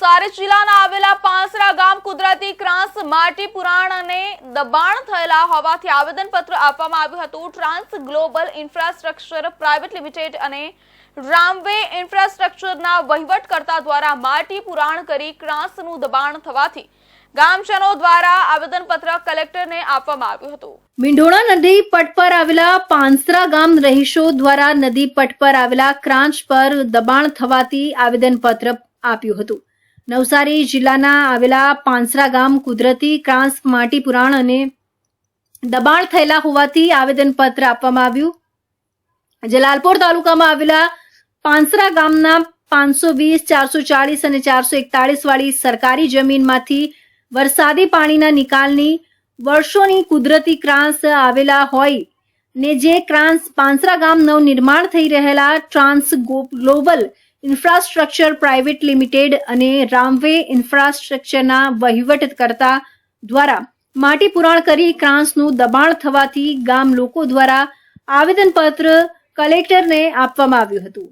નવસારી જિલ્લાના આવેલા પાંસરા ગામ કુદરતી ક્રાંસ માટી પુરાણ અને દબાણ થયેલા હોવાથી આવેદનપત્ર આપવામાં આવ્યું હતું. Trans Global Infrastructure Private Limited અને રામવે ઇન્ફ્રાસ્ટ્રક્ચરના વહીવટકર્તા દ્વારા માટી પુરાણ કરી ક્રાંસનું દબાણ થવાથી ગામજનો દ્વારા આવેદનપત્ર કલેક્ટરને આપવામાં આવ્યું હતું. મીંઢોળા નદી પટ પર આવેલા પાંસરા ગામ રહીશો દ્વારા નદી પટ પર આવેલા ક્રાંચ પર દબાણ થવાથી આવેદનપત્ર આપ્યું હતું. નવસારી જિલ્લાના આવેલા પાંસરા ગામ કુદરતી ક્રાંસ માટી પુરાણ અને દબાણ થયેલા હોવાથી આવેદનપત્ર આપવામાં આવ્યું. જલાલપોર તાલુકામાં આવેલા પાંસરા ગામના પાંચસો વીસ, ચારસો ચાલીસ અને ચારસો એકતાળીસ વાળી સરકારી જમીનમાંથી વરસાદી પાણીના નિકાલની વર્ષોની કુદરતી ક્રાંસ આવેલા હોય ને જે ક્રાંસ પાંસરા ગામ નવનિર્માણ થઈ રહેલા Trans Global Infrastructure Private Limited અને રામવે ઇન્ફ્રાસ્ટ્રક્ચરના વહીવટકર્તા દ્વારા માટી પુરાણ કરી ક્રાંસનું દબાણ થવાથી ગામ લોકો દ્વારા આવેદનપત્ર કલેક્ટરને આપવામાં આવ્યું હતું.